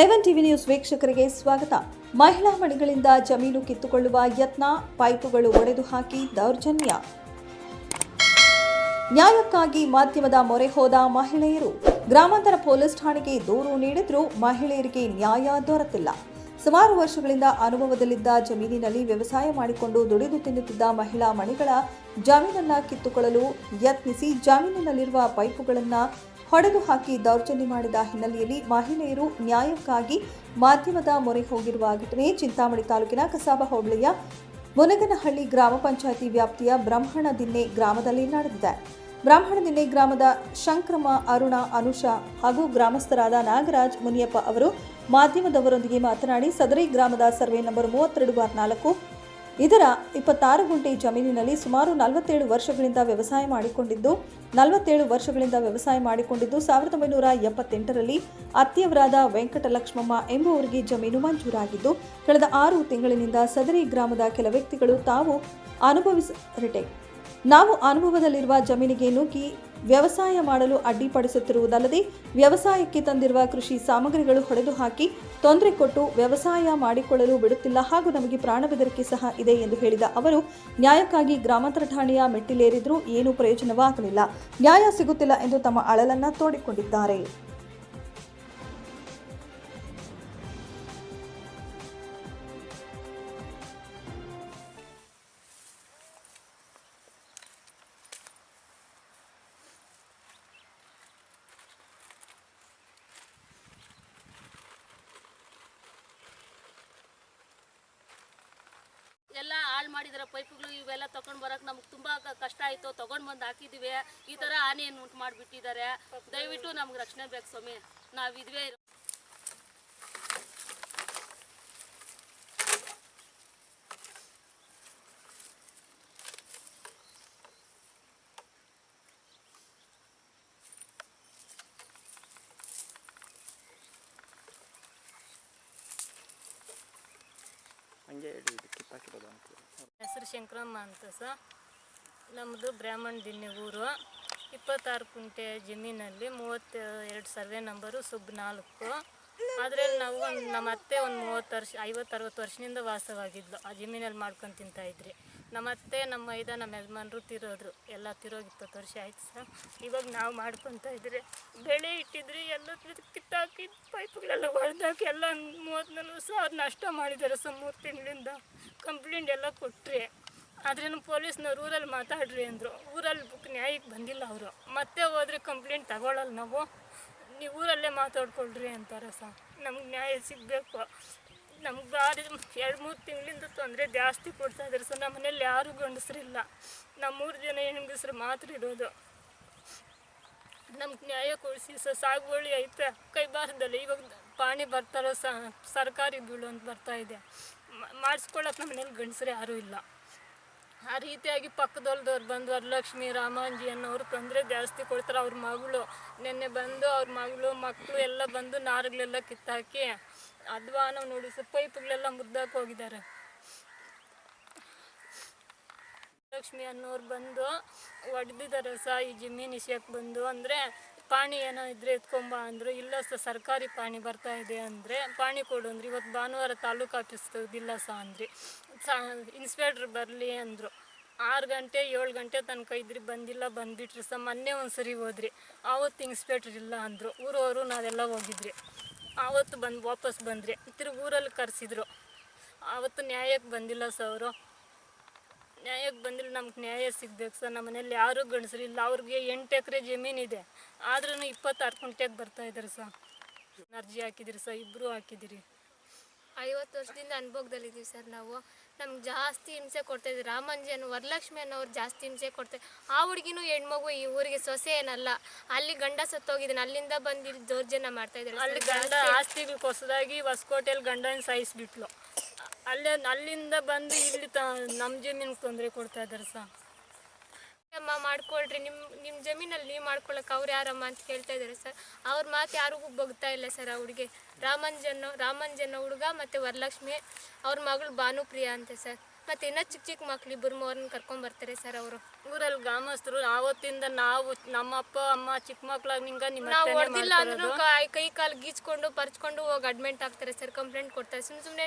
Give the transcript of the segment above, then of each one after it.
ಎವನ್ TV news ವೀಕ್ಷಕರಿಗೆ ಸ್ವಾಗತ. ಮಹಿಳಾ ಮಣಿಗಳಿಂದ ಜಮೀನು ಕಿತ್ತುಕೊಳ್ಳುವ ಯತ್ನ, ಪೈಪುಗಳು ಒಡೆದು ಹಾಕಿ ದೌರ್ಜನ್ಯ. ನ್ಯಾಯಕ್ಕಾಗಿ ಮಾಧ್ಯಮದ ಮೊರೆ ಹೋದ ಮಹಿಳೆಯರು, ಗ್ರಾಮಾಂತರ ಪೊಲೀಸ್ ಠಾಣೆಗೆ ದೂರು ನೀಡಿದ್ರೂ ಮಹಿಳೆಯರಿಗೆ ನ್ಯಾಯ ದೊರೆತಿಲ್ಲ ಸುಮಾರು ವರ್ಷಗಳಿಂದ ಅನುಭವದಲ್ಲಿದ್ದ ಜಮೀನಿನಲ್ಲಿ ವ್ಯವಸಾಯ ಮಾಡಿಕೊಂಡು ದುಡಿದು ತಿನ್ನುತ್ತಿದ್ದ ಮಹಿಳಾ ಮಣಿಗಳ ಜಮೀನನ್ನ ಕಿತ್ತುಕೊಳ್ಳಲು ಯತ್ನಿಸಿ ಜಮೀನಿನಲ್ಲಿರುವ ಪೈಪುಗಳನ್ನು ಹೊಡೆದು ಹಾಕಿ ದೌರ್ಜನ್ಯ ಮಾಡಿದ ಹಿನ್ನೆಲೆಯಲ್ಲಿ ಮಹಿಳೆಯರು ನ್ಯಾಯಕ್ಕಾಗಿ ಮಾಧ್ಯಮದ ಮೊರೆ ಹೋಗಿರುವ ಘಟನೆ ಚಿಂತಾಮಣಿ ತಾಲೂಕಿನ ಕಸಾಬ ಹೋಬಳಿಯ ಮುನಗನಹಳ್ಳಿ ಗ್ರಾಮ ಪಂಚಾಯಿತಿ ವ್ಯಾಪ್ತಿಯ ಬ್ರಹ್ಮಣದಿನ್ನೆ ಗ್ರಾಮದಲ್ಲಿ ನಡೆದಿದೆ. ಬ್ರಾಹ್ಮಣದಿನ್ನೆ ಗ್ರಾಮದ ಶಂಕ್ರಮ, ಅರುಣ, ಅನುಷಾ ಹಾಗೂ ಗ್ರಾಮಸ್ಥರಾದ ನಾಗರಾಜ್ ಮುನಿಯಪ್ಪ ಅವರು ಮಾಧ್ಯಮದವರೊಂದಿಗೆ ಮಾತನಾಡಿ, ಸದರಿ ಗ್ರಾಮದ ಸರ್ವೆ ನಂಬರ್ ಮೂವತ್ತೆರಡು, ಬಾರ್ ನಾಲ್ಕು ಇದರ ಇಪ್ಪತ್ತಾರು ಗುಂಟೆ ಜಮೀನಿನಲ್ಲಿ ಸುಮಾರು ನಲವತ್ತೇಳು ವರ್ಷಗಳಿಂದ ವ್ಯವಸಾಯ ಮಾಡಿಕೊಂಡಿದ್ದು, ನಲವತ್ತೇಳು ವರ್ಷಗಳಿಂದ ವ್ಯವಸಾಯ ಮಾಡಿಕೊಂಡಿದ್ದು ಸಾವಿರದ ಒಂಬೈನೂರ ಎಪ್ಪತ್ತೆಂಟರಲ್ಲಿ ಅತ್ತಿಯವರಾದ ವೆಂಕಟಲಕ್ಷ್ಮಮ್ಮ ಎಂಬುವರಿಗೆ ಜಮೀನು ಮಂಜೂರಾಗಿದ್ದು, ಕಳೆದ ಆರು ತಿಂಗಳಿನಿಂದ ಸದರಿ ಗ್ರಾಮದ ಕೆಲ ವ್ಯಕ್ತಿಗಳು ತಾವು ಅನುಭವಿಸ ರಿಟೇಕ್ ನಾವು ಅನುಭವದಲ್ಲಿರುವ ಜಮೀನಿಗೆ ನುಗ್ಗಿ ವ್ಯವಸಾಯ ಮಾಡಲು ಅಡ್ಡಿಪಡಿಸುತ್ತಿರುವುದಲ್ಲದೆ ವ್ಯವಸಾಯಕ್ಕೆ ತಂದಿರುವ ಕೃಷಿ ಸಾಮಗ್ರಿಗಳು ಹೊಡೆದು ಹಾಕಿ ತೊಂದರೆ ಕೊಟ್ಟು ವ್ಯವಸಾಯ ಮಾಡಿಕೊಳ್ಳಲು ಬಿಡುತ್ತಿಲ್ಲ ಹಾಗೂ ನಮಗೆ ಪ್ರಾಣ ಬೆದರಿಕೆ ಸಹ ಇದೆ ಎಂದು ಹೇಳಿದ ಅವರು, ನ್ಯಾಯಕ್ಕಾಗಿ ಗ್ರಾಮಾಂತರ ಠಾಣೆಯ ಮೆಟ್ಟಿಲೇರಿದ್ರೂ ಏನೂ ಪ್ರಯೋಜನವಾಗಲಿಲ್ಲ. ನ್ಯಾಯ ಸಿಗುತ್ತಿಲ್ಲ ಎಂದು ತಮ್ಮ ಅಳಲನ್ನ ತೋಡಿಕೊಂಡಿದ್ದಾರೆ. ಎಲ್ಲ ಹಾಳು ಮಾಡಿದಾರೆ, ಪೈಪ್ಗಳು ಇವೆಲ್ಲ ತಗೊಂಡು ಬರಕ್ ನಮ್ಗೆ ತುಂಬಾ ಕಷ್ಟ ಆಯಿತು. ತಗೊಂಡ್ ಬಂದು ಹಾಕಿದ್ವಿ. ಈ ತರ ಹಾನಿಯನ್ನು ಉಂಟು ಮಾಡಿಬಿಟ್ಟಿದ್ದಾರೆ ದಯವಿಟ್ಟು ನಮ್ಗೆ ರಕ್ಷಣೆ ಬೇಕು ಸ್ವಾಮಿ. ನಾವು ಇದ್ವೇ ಹಂಗೆ ಹೆಸರು ಶಂಕರಮ್ಮ ಅಂತ ಸರ್. ನಮ್ಮದು ಬ್ರಾಹ್ಮಣ ದಿನ್ನೆ ಊರು. ಇಪ್ಪತ್ತಾರು ಕುಂಟೆ ಜಮೀನಲ್ಲಿ ಮೂವತ್ತ ಎರಡು ಸರ್ವೆ ನಂಬರು ಸುಬ್ ನಾಲ್ಕು. ಅದರಲ್ಲಿ ನಾವು ಒಂದು ನಮ್ಮ ಅತ್ತೆ ಒಂದು ಮೂವತ್ತು ವರ್ಷ ಐವತ್ತು, ಅರವತ್ತು ವರ್ಷದಿಂದ ವಾಸವಾಗಿದ್ಲು. ಆ ಜಮೀನಲ್ಲಿ ಮಾಡ್ಕೊಂಡು ತಿಂತಾ ಇದ್ರಿ ನಮ್ಮ ಇದ ನಮ್ಮ ಯಜಮಾನರು ತಿರೋದ್ರು. ಎಲ್ಲ ತಿರೋಗಿ ಇಪ್ಪತ್ತು ವರ್ಷ ಆಯ್ತು ಸರ್. ಇವಾಗ ನಾವು ಮಾಡ್ಕೊತ ಇದ್ರೆ ಬೆಳೆ ಇಟ್ಟಿದ್ರಿ ಎಲ್ಲ ಕಿತ್ತಾಕಿ ಪೈಪ್ಗಳೆಲ್ಲ ಹೊಡೆದಾಕಿ ಎಲ್ಲ ಮೂವತ್ತು ನಲ್ವತ್ತು ಸಾವಿರ ನಷ್ಟ ಮಾಡಿದ್ದಾರೆ ಸರ್ ಮೂರು ತಿಂಗಳಿಂದ. ಕಂಪ್ಲೇಂಟ್ ಎಲ್ಲ ಕೊಟ್ರಿ. ನಮ್ಮ ಪೊಲೀಸ್ನವ್ರು ಊರಲ್ಲಿ ಮಾತಾಡ್ರಿ ಅಂದರು. ಊರಲ್ಲಿ ನ್ಯಾಯಕ್ಕೆ ಬಂದಿಲ್ಲ ಅವರು. ಮತ್ತೆ ಹೋದ್ರೆ ಕಂಪ್ಲೇಂಟ್ ತಗೊಳ್ಳಲ್ಲ ನಾವು. ನೀವು ಊರಲ್ಲೇ ಮಾತಾಡ್ಕೊಳ್ರಿ ಅಂತಾರೆ ಸರ್. ನಮ್ಗೆ ನ್ಯಾಯ ಸಿಗಬೇಕು. ನಮ್ಗೆ ಬಾರಿ ಎರಡು ಮೂರು ತಿಂಗಳಿಂದ ತೊಂದರೆ ಜಾಸ್ತಿ ಕೊಡ್ತಾ ಇದ್ದಾರೆ ಸರ್ ನಮ್ಮ ಮನೇಲಿ ಯಾರೂ ಗಂಡಸರಿಲ್ಲ. ನಮ್ಮ ಮೂರು ಜನ ಹೆಂಗಸ್ರು ಮಾತ್ರ ಇರೋದು. ನಮ್ಗೆ ನ್ಯಾಯ ಕೊಡಿಸಿ ಸರ್ ಸಾಗುವಳಿ ಐತೆ. ಕೈ ಬಾರದಲ್ಲ ಇವಾಗ ಪಾಣಿ ಬರ್ತಾರೋ ಸರ್ಕಾರಿ ಬೀಳು ಅಂತ ಬರ್ತಾ ಇದೆ. ಮಾಡಿಸ್ಕೊಳ್ಳೋಕೆ ನಮ್ಮ ಮನೇಲಿ ಗಂಡಸರು ಯಾರೂ ಇಲ್ಲ. ಆ ರೀತಿಯಾಗಿ ಪಕ್ಕದೊಲ್ದವ್ರು ಬಂದು ವರಲಕ್ಷ್ಮಿ, ರಾಮಾಂಜಿ ಅನ್ನೋರು ತೊಂದರೆ ಜಾಸ್ತಿ ಕೊಡ್ತಾರೆ. ಅವ್ರ ಮಗಳು, ನಿನ್ನೆ ಬಂದು ಅವ್ರ ಮಗಳು ಮಕ್ಕಳು ಎಲ್ಲ ಬಂದು ನಾರುಗಳೆಲ್ಲ ಕಿತ್ತಾಕಿ ಅಧ್ವಾನ ನೋಡಿ ಸರ್ ಪೈಪ್ಗಳೆಲ್ಲ ಮುರ್ದಾಕ್ ಹೋಗಿದ್ದಾರೆ. ಲಕ್ಷ್ಮಿ ಅನ್ನೋರು ಬಂದು ಹೊಡೆದಿದ್ದಾರೆ ಸ, ಈ ಜಮೀನು ಬಂದು. ಅಂದರೆ ಪಾಣಿ ಏನೋ ಇದ್ರೆ ಎತ್ಕೊಂಬ ಅಂದರು. ಇಲ್ಲ ಸ ಸರ್ಕಾರಿ ಪಾಣಿ ಬರ್ತಾ ಇದೆ ಅಂದರೆ ಪಾಣಿ ಕೊಡು ಅಂದ್ರೆ. ಇವತ್ತು ಭಾನುವಾರ ತಾಲೂಕು ಆಫೀಸ್ ತೆಗ್ದಿಲ್ಲ ಸ ಅಂದ್ರಿ. ಇನ್ಸ್ಪೆಕ್ಟರ್ ಇನ್ಸ್ಪೆಕ್ಟ್ರ್ ಬರಲಿ ಅಂದರು. ಆರು ಗಂಟೆ, ಏಳು ಗಂಟೆ ತನಕ ಇದ್ರಿ, ಬಂದಿಲ್ಲ, ಬಂದ್ಬಿಟ್ರಿ ಸ. ಮೊನ್ನೆ ಒಂದು ಸರಿ ಹೋದ್ರಿ. ಆವತ್ತು ಇನ್ಸ್ಪೆಕ್ಟ್ರ್ ಇಲ್ಲ ಅಂದರು. ಊರವರು ನಾವೆಲ್ಲ ಹೋಗಿದ್ರಿ. ಆವತ್ತು ಬಂದು ವಾಪಸ್ ಬಂದ್ರೆ. ತಿರುಗಿ ಊರಲ್ಲಿ ಕರೆಸಿದ್ರು. ಆವತ್ತು ನ್ಯಾಯಕ್ಕೆ ಬಂದಿಲ್ಲ ಸರ್ ಅವರು. ನ್ಯಾಯಕ್ಕೆ ಬಂದಿಲ್ಲ, ನಮ್ಗೆ ನ್ಯಾಯ ಸಿಗ್ಬೇಕು ಸರ್ ನಮ್ಮ ಮನೇಲಿ ಯಾರೂ ಗಂಡಸರಿಲ್ಲ ಅವ್ರಿಗೆ ಎಂಟು ಎಕರೆ ಜಮೀನಿದೆ ಆದ್ರೂ ಇಪ್ಪತ್ತಾರು ಕುಂಟೆಗೆ ಬರ್ತಾ ಇದ್ದಾರೆ ಸರ್ ಅರ್ಜಿ ಹಾಕಿದಿರಿ ಸರ್ ಇಬ್ಬರೂ ಹಾಕಿದಿರಿ. ಐವತ್ತು ವರ್ಷದಿಂದ ಅನುಭವದಲ್ಲಿದ್ದೀವಿ ಸರ್ ನಾವು. ನಮ್ಗೆ ಜಾಸ್ತಿ ಹಿಂಸೆ ಕೊಡ್ತಾ ಇದ್ರು ರಾಮಂಜಿ ಅನ್ನೋ ವರಲಕ್ಷ್ಮಿ ಅನ್ನೋರು ಜಾಸ್ತಿ ಹಿಂಸೆ ಕೊಡ್ತಾರೆ ಆ ಹುಡುಗಿನೂ ಹೆಣ್ಮಗು ಈ ಊರಿಗೆ ಸೊಸೆ ಏನಲ್ಲ. ಅಲ್ಲಿ ಗಂಡ ಸತ್ತೋಗಿದ್ದಾನೆ. ಅಲ್ಲಿಂದ ಬಂದು ಇಲ್ಲಿ ದೌರ್ಜನ್ಯ ಮಾಡ್ತಾ ಇದ್ದಾರೆ. ಅಲ್ಲಿ ಗಂಡ ಆಸ್ತಿಗಳು ಹೊಸದಾಗಿ ಹೊಸಕೋಟೆಯಲ್ಲಿ ಗಂಡನ ಸಾಯಿಸ್ಬಿಟ್ಲು. ಅಲ್ಲೇ ಅಲ್ಲಿಂದ ಬಂದು ಇಲ್ಲಿ ತ ನಮ್ಮ ಜಮೀನಿಗೆ ತೊಂದರೆ ಕೊಡ್ತಾ ಇದ್ದಾರೆ ಸರ್. ಅಮ್ಮ ಮಾಡ್ಕೊಳ್ರಿ ನಿಮ್ಮ ನಿಮ್ಮ ಜಮೀನಲ್ಲಿ ನೀವು ಮಾಡ್ಕೊಳಕ್ಕೆ ಅವ್ರು ಯಾರಮ್ಮ ಅಂತ ಕೇಳ್ತಾ ಇದ್ದಾರೆ ಸರ್. ಅವ್ರ ಮಾತು ಯಾರಿಗೂ ಬಗ್ತಾ ಇಲ್ಲ ಸರ್ ಆ ಹುಡುಗಿ. ರಾಮಂಜನ್ ರಾಮಂಜನ್ನ ಹುಡುಗ ಮತ್ತೆ ವರಲಕ್ಷ್ಮಿ ಅವ್ರ ಮಗಳು ಭಾನುಪ್ರಿಯ ಅಂತ ಸರ್. ಮತ್ತೆ ಇನ್ನೂ ಚಿಕ್ಕ ಚಿಕ್ಕ ಮಕ್ಳು ಇಬ್ಬರು ಮೂರನ್ನ ಕರ್ಕೊಂಬರ್ತಾರೆ ಸರ್ ಅವರು. ಊರಲ್ಲಿ ಗ್ರಾಮಸ್ಥರು ಆವತ್ತಿಂದ ನಾವು ನಮ್ಮ ಅಪ್ಪ ಅಮ್ಮ ಚಿಕ್ಕ ಮಕ್ಳಾಗ ನಿಂಗೆ ನಿಮ್ಮ ನಾವು ಹೊಡೆದಿಲ್ಲ ಅಂದ್ರೂ ಮಾಡ್ತಿರೋದು. ಕೈ ಕಾಲು ಗೀಚ್ಕೊಂಡು ಪರ್ಚ್ಕೊಂಡು ಹೋಗಿ ಅಡ್ಮಿಂಟ್ ಆಗ್ತಾರೆ ಸರ್ ಕಂಪ್ಲೇಂಟ್ ಕೊಡ್ತಾರೆ. ಸುಮ್ಮನೆ ಸುಮ್ಮನೆ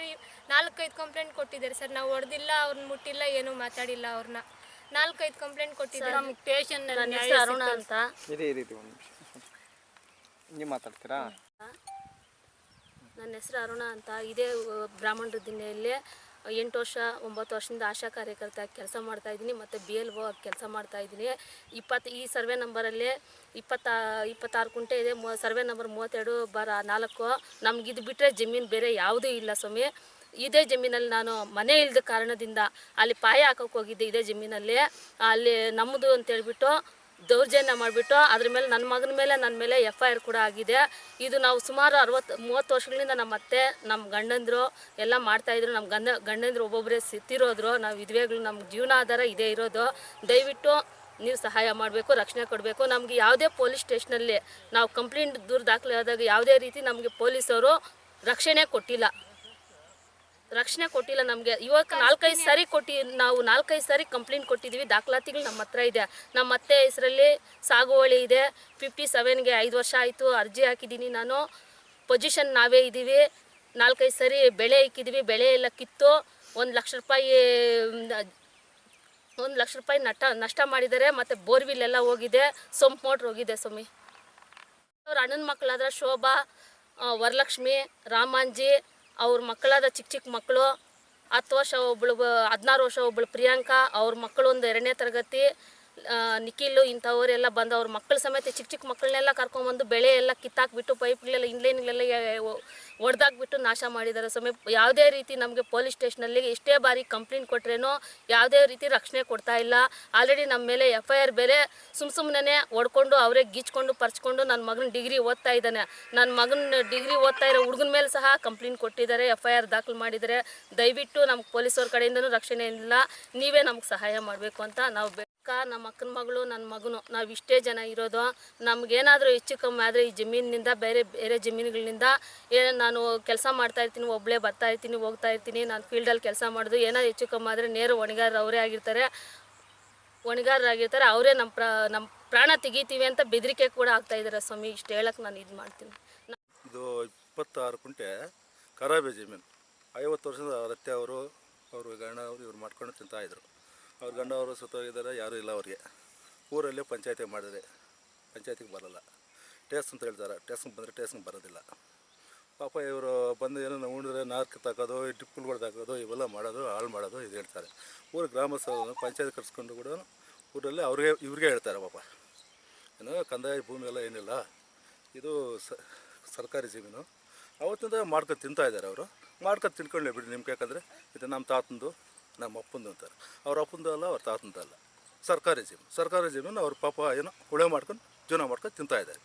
ನಾಲ್ಕೈದು ಕಂಪ್ಲೇಂಟ್ ಕೊಟ್ಟಿದ್ದಾರೆ ಸರ್. ನಾವು ಹೊಡೆದಿಲ್ಲ ಅವ್ರನ್ನ ಮುಟ್ಟಿಲ್ಲ ಏನೂ ಮಾತಾಡಿಲ್ಲ ಅವ್ರನ್ನ ನಾಲ್ಕೈದು ಕಂಪ್ಲೇಂಟ್ ಕೊಟ್ಟಿದ್ದೆ ನಮ್ಮ ಸ್ಟೇಷನ್ ನನ್ನ ಹೆಸರು ಅರುಣ ಅಂತ. ಇದೆ ಇದೆ ಇದೆ ಒಂದು ನಿಮಿಷ. ನೀವು ಮಾತಾಡ್ತೀರಾ? ನನ್ನ ಹೆಸರು ಅರುಣ ಅಂತ. ಇದೇ ಬ್ರಾಹ್ಮಣರ ದಿನೆಯಲ್ಲಿ ಎಂಟು ವರ್ಷ ಒಂಬತ್ತು ವರ್ಷದಿಂದ ಆಶಾ ಕಾರ್ಯಕರ್ತ ಕೆಲಸ ಮಾಡ್ತಾ ಇದ್ದೀನಿ ಮತ್ತು ಬಿ ಎಲ್ ಓ ಕೆಲಸ ಮಾಡ್ತಾ ಇದ್ದೀನಿ. ಇಪ್ಪತ್ತು ಈ ಸರ್ವೆ ನಂಬರಲ್ಲಿ ಇಪ್ಪತ್ತ ಇಪ್ಪತ್ತಾರು ಕುಂಟೆ ಇದೆ. ಮೂ ಸರ್ವೆ ನಂಬರ್ ಮೂವತ್ತೆರಡು ಬಾರ ನಾಲ್ಕು. ನಮ್ಗೆ ಇದು ಬಿಟ್ಟರೆ ಜಮೀನು ಬೇರೆ ಯಾವುದೂ ಇಲ್ಲ ಸ್ವಾಮಿ. ಇದೇ ಜಮೀನಲ್ಲಿ ನಾನು ಮನೆ ಇಲ್ಲದ ಕಾರಣದಿಂದ ಅಲ್ಲಿ ಪಾಯ ಹಾಕೋಕೆ ಹೋಗಿದ್ದೆ ಇದೇ ಜಮೀನಲ್ಲಿ. ಅಲ್ಲಿ ನಮ್ಮದು ಅಂತ ಹೇಳ್ಬಿಟ್ಟು ದೌರ್ಜನ್ಯ ಮಾಡಿಬಿಟ್ಟು ಅದ್ರ ಮೇಲೆ ನನ್ನ ಮಗನ ಮೇಲೆ ನನ್ನ ಮೇಲೆ ಎಫ್ ಐ ಆರ್ ಕೂಡ ಆಗಿದೆ. ಇದು ನಾವು ಸುಮಾರು ಅರವತ್ತು, ಮೂವತ್ತು ವರ್ಷಗಳಿಂದ ನಮ್ಮ ಅತ್ತೆ, ನಮ್ಮ ಗಂಡಂದರು ಎಲ್ಲ ಮಾಡ್ತಾಯಿದ್ರು ನಮ್ಮ ಗಂಡ, ಗಂಡಂದ್ರು ಒಬ್ಬೊಬ್ಬರೇ ಸಿತ್ತಿರೋದ್ರು. ನಾವು ವಿಧವೆಗಳು ನಮ್ಮ ಜೀವನ ಆಧಾರ ಇದೇ ಇರೋದು. ದಯವಿಟ್ಟು ನೀವು ಸಹಾಯ ಮಾಡಬೇಕು, ರಕ್ಷಣೆ ಕೊಡಬೇಕು. ನಮಗೆ ಯಾವುದೇ ಪೊಲೀಸ್ ಸ್ಟೇಷನಲ್ಲಿ ನಾವು ಕಂಪ್ಲೇಂಟ್ ದೂರ ದಾಖಲೆ ಆದಾಗ ಯಾವುದೇ ರೀತಿ ನಮಗೆ ಪೊಲೀಸವರು ರಕ್ಷಣೆ ಕೊಟ್ಟಿಲ್ಲ. ರಕ್ಷಣೆ ಕೊಟ್ಟಿಲ್ಲ ನಮಗೆ. ಇವಾಗ ನಾಲ್ಕೈದು ಸಾರಿ ಕೊಟ್ಟಿ, ನಾವು ನಾಲ್ಕೈದು ಸಾರಿ ಕಂಪ್ಲೇಂಟ್ ಕೊಟ್ಟಿದ್ದೀವಿ ದಾಖಲಾತಿಗಳು ನಮ್ಮ ಹತ್ರ ಇದೆ. ನಮ್ಮ ಅತ್ತೆ ಹೆಸರಲ್ಲಿ ಸಾಗುವಳಿ ಇದೆ. ಫಿಫ್ಟಿ ಸೆವೆನ್ಗೆ ಐದು ವರ್ಷ ಆಯಿತು. ಅರ್ಜಿ ಹಾಕಿದ್ದೀನಿ ನಾನು. ಪೊಸಿಷನ್ ನಾವೇ ಇದ್ದೀವಿ. ನಾಲ್ಕೈದು ಸರಿ ಬೆಳೆ ಇಕ್ಕಿದ್ದೀವಿ ಬೆಳೆ ಎಲ್ಲ ಕಿತ್ತು. ಒಂದು ಲಕ್ಷ ರೂಪಾಯಿ, ಒಂದು ಲಕ್ಷ ರೂಪಾಯಿ ನಟ, ನಷ್ಟ ಮಾಡಿದ್ದಾರೆ. ಮತ್ತು ಬೋರ್ವಿಲ್ ಎಲ್ಲ ಹೋಗಿದೆ. ಸೊಂಪು ಮೋಟ್ರ್ ಹೋಗಿದೆ ಸ್ವಾಮಿ. ಅವ್ರ ಅಣ್ಣನ ಮಕ್ಕಳಾದ್ರೆ ಶೋಭಾ ವರಲಕ್ಷ್ಮಿ, ರಾಮಾಂಜಿ ಅವ್ರ ಮಕ್ಕಳಾದ ಚಿಕ್ಕ ಚಿಕ್ಕ ಮಕ್ಕಳು, ಹತ್ತು ವರ್ಷ ಒಬ್ಬಳು ಹದಿನಾರು ವರ್ಷ ಒಬ್ಬಳು ಪ್ರಿಯಾಂಕಾ, ಅವ್ರ ಮಕ್ಕಳು ಒಂದು ಎರಡನೇ ತರಗತಿ ನಿಖಿಲು ಇಂಥವರೆಲ್ಲ ಬಂದು ಅವ್ರ ಮಕ್ಕಳ ಸಮೇತ ಚಿಕ್ಕ ಚಿಕ್ಕ ಮಕ್ಕಳನ್ನೆಲ್ಲ ಕರ್ಕೊಂಬಂದು ಬೆಳೆ ಎಲ್ಲ ಕಿತ್ತಾಕ್ಬಿಟ್ಟು ಪೈಪ್ಗಳೆಲ್ಲ ಇನ್ಲೈನ್ಗಳೆಲ್ಲ ಒಡೆದಾಕ್ಬಿಟ್ಟು ನಾಶ ಮಾಡಿದ್ದಾರೆ. ಸಮಯ ಯಾವುದೇ ರೀತಿ ನಮಗೆ ಪೊಲೀಸ್ ಸ್ಟೇಷನಲ್ಲಿ ಎಷ್ಟೇ ಬಾರಿ ಕಂಪ್ಲೇಂಟ್ ಕೊಟ್ರೇನೋ ಯಾವುದೇ ರೀತಿ ರಕ್ಷಣೆ ಕೊಡ್ತಾ ಇಲ್ಲ. ಆಲ್ರೆಡಿ ನಮ್ಮ ಮೇಲೆ ಎಫ್ ಐ ಆರ್ ಬೇರೆ ಸುಮ್ಮ ಸುಮ್ಮನೆ ಹೊಡ್ಕೊಂಡು ಅವರೇ ಗೀಚ್ಕೊಂಡು ಪರ್ಚ್ಕೊಂಡು ನನ್ನ ಮಗನ ಡಿಗ್ರಿ ಓದ್ತಾ ಇದ್ದಾನೆ. ನನ್ನ ಮಗನ ಡಿಗ್ರಿ ಓದ್ತಾ ಇರೋ ಹುಡುಗನ ಮೇಲೆ ಸಹ ಕಂಪ್ಲೇಂಟ್ ಕೊಟ್ಟಿದ್ದಾರೆ ಎಫ್ ಐ ಆರ್ ದಾಖಲು ಮಾಡಿದ್ದಾರೆ. ದಯವಿಟ್ಟು ನಮ್ಮ ಪೊಲೀಸವ್ರ ಕಡೆಯಿಂದನೂ ರಕ್ಷಣೆ ಇಲ್ಲ. ನೀವೇ ನಮ್ಗೆ ಸಹಾಯ ಮಾಡಬೇಕು ಅಂತ ನಾವು ಬೇಕಾ ನಮ್ಮ ಅಕ್ಕನ ಮಗಳು ನನ್ನ ಮಗನು. ನಾವು ಇಷ್ಟೇ ಜನ ಇರೋದು. ನಮಗೇನಾದರೂ ಹೆಚ್ಚು ಕಮ್ಮಿ ಆದರೆ ಈ ಜಮೀನಿನಿಂದ ಬೇರೆ ಬೇರೆ ಜಮೀನುಗಳಿಂದ ಏನು ನಾನು ಕೆಲಸ ಮಾಡ್ತಾ ಇರ್ತೀನಿ ಒಬ್ಬಳೇ ಬರ್ತಾ ಇರ್ತೀನಿ, ಹೋಗ್ತಾ ಇರ್ತೀನಿ, ನಾನು ಫೀಲ್ಡಲ್ಲಿ ಕೆಲಸ ಮಾಡೋದು, ಏನಾದ್ರು ಹೆಚ್ಚು ಕಮ್ಮಿ ಆದರೆ ನೇರ ಹೊಣೆಗಾರರು ಅವರೇ ಆಗಿರ್ತಾರೆ. ಹೊಣೆಗಾರರಾಗಿರ್ತಾರೆ ಅವರೇ ನಮ್ಮ ಪ್ರಾ ನಮ್ಮ ಪ್ರಾಣ ತೆಗಿತೀವಿ ಅಂತ ಬೆದರಿಕೆ ಕೂಡ ಆಗ್ತಾ ಇದ್ದಾರೆ ಸ್ವಾಮಿ. ಇಷ್ಟು ಹೇಳಕ್ಕೆ ನಾನು ಇದು ಮಾಡ್ತೀನಿ. ಇದು ಇಪ್ಪತ್ತಾರು ಕುಂಟೆ ಖರಾಬೆ ಜಮೀನು. ಐವತ್ತು ವರ್ಷದ ರತ್ತೆ ಅವರು ಅವರು ಗಂಡ ಅವರು ಇವ್ರು ಮಾಡ್ಕೊಂಡು ತಿಂತಾಯಿದ್ರು ಅವ್ರ ಗಂಡ ಅವರು ಸುತ್ತೋಗಿದ್ದಾರೆ, ಯಾರೂ ಇಲ್ಲ ಅವ್ರಿಗೆ. ಊರಲ್ಲೇ ಪಂಚಾಯತಿ ಮಾಡಿದ್ರೆ ಪಂಚಾಯತಿಗೆ ಬರಲ್ಲ. ಟೇಸ್ಟ್ ಅಂತ ಹೇಳ್ತಾರೆ. ಟೇಸ್ಟ್ಗೆ ಬಂದರೆ ಟೇಸ್ಟ್ ಬರೋದಿಲ್ಲ. ಪಾಪ ಇವರು ಬಂದು ಏನೋ ಉಂಡಿದ್ರೆ ನಾರ್ಕ್ ತಾಕೋದು ಡಿಪ್ಪುಗಳು ತಾಕೋದು ಇವೆಲ್ಲ ಮಾಡೋದು, ಹಾಳು ಮಾಡೋದು ಇದು ಹೇಳ್ತಾರೆ. ಊರ ಗ್ರಾಮಸ್ಥರು ಪಂಚಾಯತ್ ಕರೆಸ್ಕೊಂಡು ಕೂಡ ಊರಲ್ಲಿ ಅವ್ರಿಗೆ, ಇವ್ರಿಗೆ ಹೇಳ್ತಾರೆ ಪಾಪ. ಏನೋ ಕಂದಾಯ ಭೂಮಿ ಎಲ್ಲ ಏನಿಲ್ಲ, ಇದು ಸರ್ಕಾರಿ ಜಮೀನು. ಅವತ್ತಿಂದ ಮಾಡ್ಕೊಂಡು ತಿಂತಾಯಿದ್ದಾರೆ ಅವರು. ಮಾಡ್ಕೊಂಡು ತಿನ್ಕೊಳ್ಳಿ ಬಿಡಿ ನಿಮ್ಗೆ ಯಾಕಂದರೆ ಇದು ನಮ್ಮ ತಾತಂದು ನಮ್ಮ ಅಪ್ಪಂದು ಅಂತಾರೆ. ಅವ್ರ ಅಪ್ಪಂದು ಅಲ್ಲ, ಅವ್ರ ತಾತಂದು ಅಲ್ಲ. ಸರ್ಕಾರಿ ಜಮೀನು ಸರ್ಕಾರಿ ಜಮೀನು ಅವ್ರ ಪಾಪ ಏನೋ ಉಳೆ ಮಾಡ್ಕೊಂಡು ಜೀವನ ಮಾಡ್ಕೊಂಡು ತಿಂತಾ ಇದ್ದಾರೆ.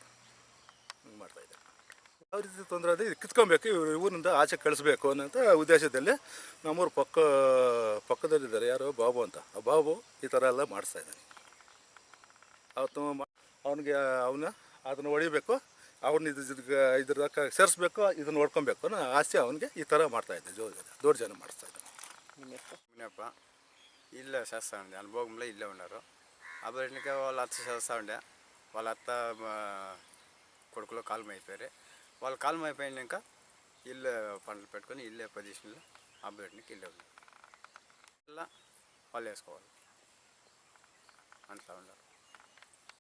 ಹಿಂಗೆ ಮಾಡ್ತಾ ಇದ್ದಾರೆ. ಯಾವ ರೀತಿ ತೊಂದರೆ ಅದೇ ಇದು ಕಿತ್ಕೊಬೇಕು, ಇವ್ರು ಇವರಿಂದ ಆಚೆ ಕಳಿಸ್ಬೇಕು ಅನ್ನೋಂಥ ಉದ್ದೇಶದಲ್ಲಿ ನಮ್ಮೂರು ಪಕ್ಕ, ಪಕ್ಕದಲ್ಲಿದ್ದಾರೆ. ಯಾರು ಬಾಬು ಅಂತ. ಆ ಬಾಬು ಈ ಥರ ಎಲ್ಲ ಮಾಡಿಸ್ತಾ ಇದ್ದಾನೆ. ಅವತ್ತು ಅವನಿಗೆ ಅವನ್ನ ಅದನ್ನು ಹೊಡಿಬೇಕು ಅವ್ರನ್ನ ಇದ್ರ ಇದ್ರ ಸೇರಿಸ್ಬೇಕು, ಇದನ್ನ ನೋಡ್ಕೊಬೇಕು ಅನ್ನೋ ಆಸೆ ಅವನಿಗೆ ಈ ಥರ ಮಾಡ್ತಾ ಇದ್ದೆ ಜೋ ಜನ ಮಾಡಿಸ್ತಾ ಇದ್ದಾನೆ మినప్ప ఇల్లు చేస్తా ఉండే అనుభోగంలో ఇల్లే ఉన్నారు అప్పటికే వాళ్ళ అత్త చేస్తూ ఉండే వాళ్ళ అత్త కొడుకులో కాలం అయిపోయారు వాళ్ళు కాలం అయిపోయినాక ఇల్లు పంటలు పెట్టుకొని ఇల్లే పొజిషన్లో అబ్బేటికి ఇల్లు ఉన్నారు ఇలా వాళ్ళు వేసుకోవాలి అంతా ఉండాలి